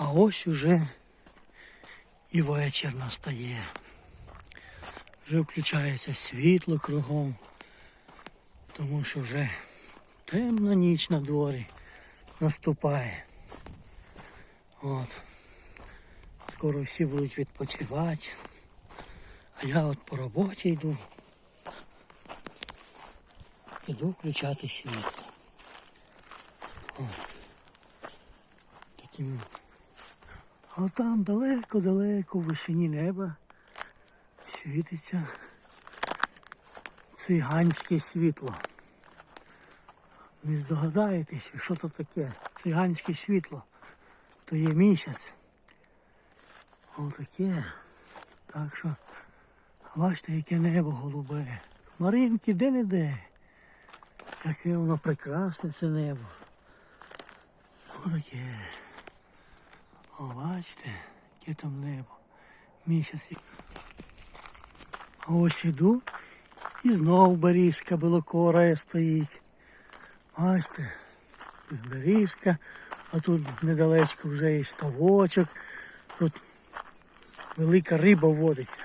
А ось уже і вечір настає. Вже включається світло кругом, тому що вже темна ніч на дворі наступає. От. Скоро всі будуть відпочивати. А я от по роботі йду. Іду включати світло. От. Таким. А там далеко-далеко в висині неба світиться циганське світло. Не здогадаєтесь, що то таке? Циганське світло. То є місяць. Отаке. Так що, бачите, яке небо голубе. Маринки де-не-де. Яке воно прекрасне це небо. Отаке. О, бачите, яке там небо. Місяць. А ось іду і знов берізка білокорая стоїть. Бачите, берізка, а тут недалечко вже і ставочок. Тут велика риба водиться.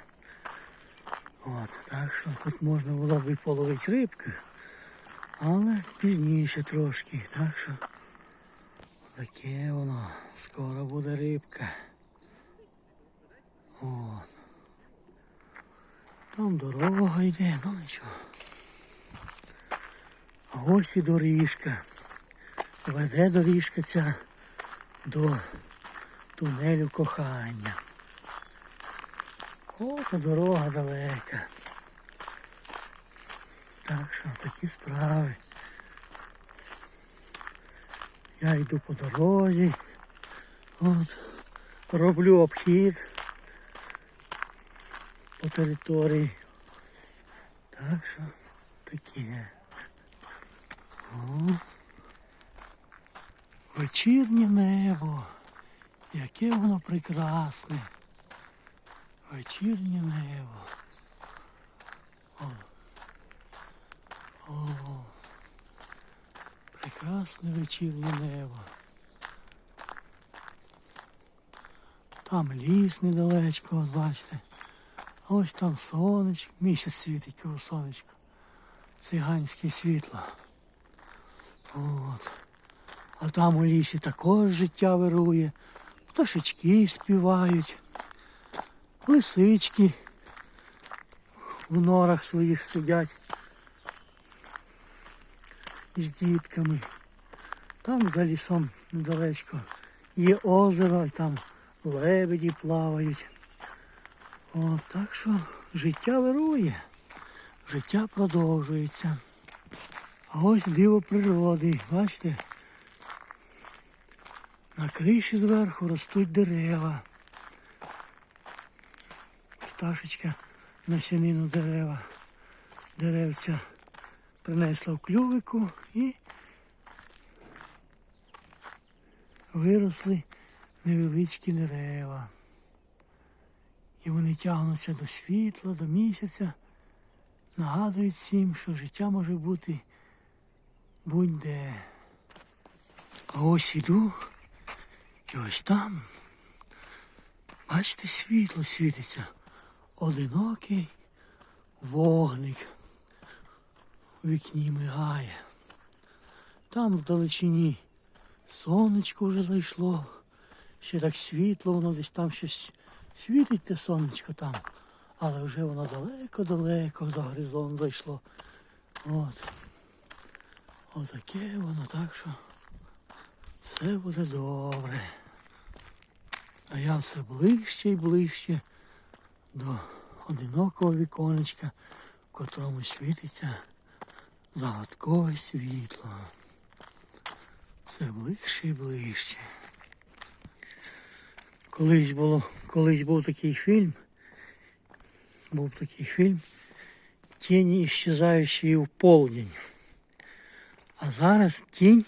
От, так що тут можна було б і половити рибку, але пізніше трошки. Так що таке воно. Скоро буде рибка. От. Там дорога йде, ну нічого. А ось і доріжка. Веде доріжка ця до тунелю кохання. О, дорога далека. Так що такі справи. Я йду по дорозі. От, роблю обхід по території. Так що таке. О. Вечірнє небо. Яке воно прекрасне. Вечірнє небо. О. Прекрасне вечірнє небо. Там ліс недалечко, от бачите. А ось там сонечко, місяць світить, кажу сонечко. Циганське світло. От. А там у лісі також життя вирує. Пташечки співають, лисички в норах своїх сидять з дітками. Там за лісом недалечко є озеро, і там лебеді плавають. От, так що життя вирує, життя продовжується. А ось диво природи, бачите? На криші зверху ростуть дерева. Пташечка на сінину дерева. Деревця принесла в клювику і виросли невеличкі дерева. І вони тягнуться до світла, до місяця, нагадують всім, що життя може бути будь-де. А ось іду, і ось там, бачите, світло світиться. Одинокий вогник у вікні мигає. Там вдалечині сонечко вже зайшло. Ще так світло, воно десь там щось світить те сонечко там. Але вже воно далеко-далеко за горизонт зайшло. От. Отаке воно так що все буде добре. А я все ближче і ближче до одинокого віконечка, в котрому світиться загадкове світло. Все ближче і ближче. Колись було, колись був такий фільм. Був такий фільм Тіні іщезаючі в полдень. А зараз тінь,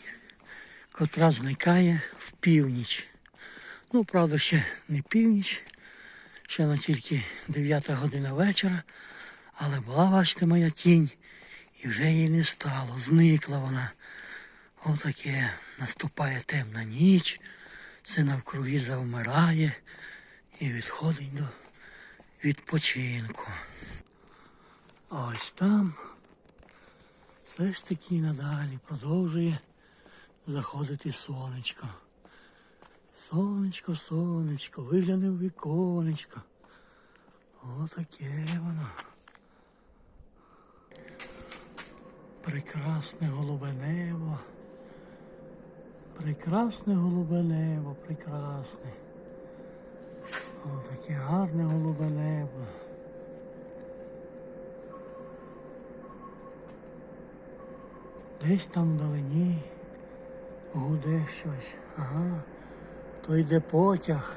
котра зникає в північ. Ну, правда, ще не північ, ще на тільки 9 година вечора. Але була, бачите, моя тінь, і вже її не стало, зникла вона. Отаке наступає темна ніч, все навкруги завмирає і відходить до відпочинку. А ось там все ж таки надалі продовжує заходити сонечко. Сонечко, сонечко, вигляне в віконечко. Отаке воно. Прекрасне голубе небо. Прекрасне голубе небо, прекрасне. Отаке гарне голубе небо. Десь там вдалині гуде щось. Ага. То йде потяг.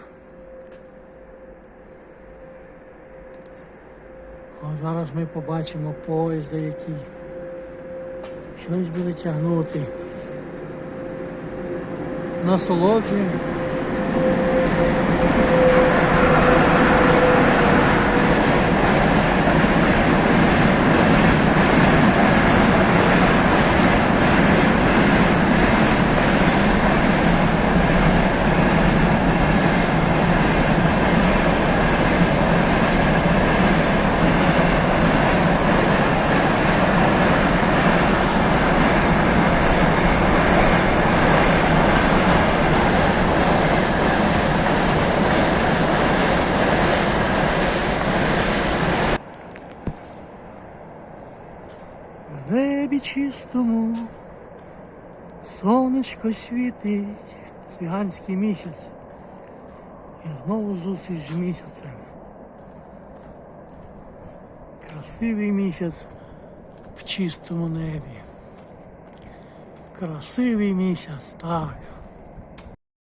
О, зараз ми побачимо поїзд, який щось буде тягнути. На В небі чистому сонечко світить, циганський місяць. І знову зустріч з місяцем. Красивий місяць в чистому небі. Красивий місяць, так.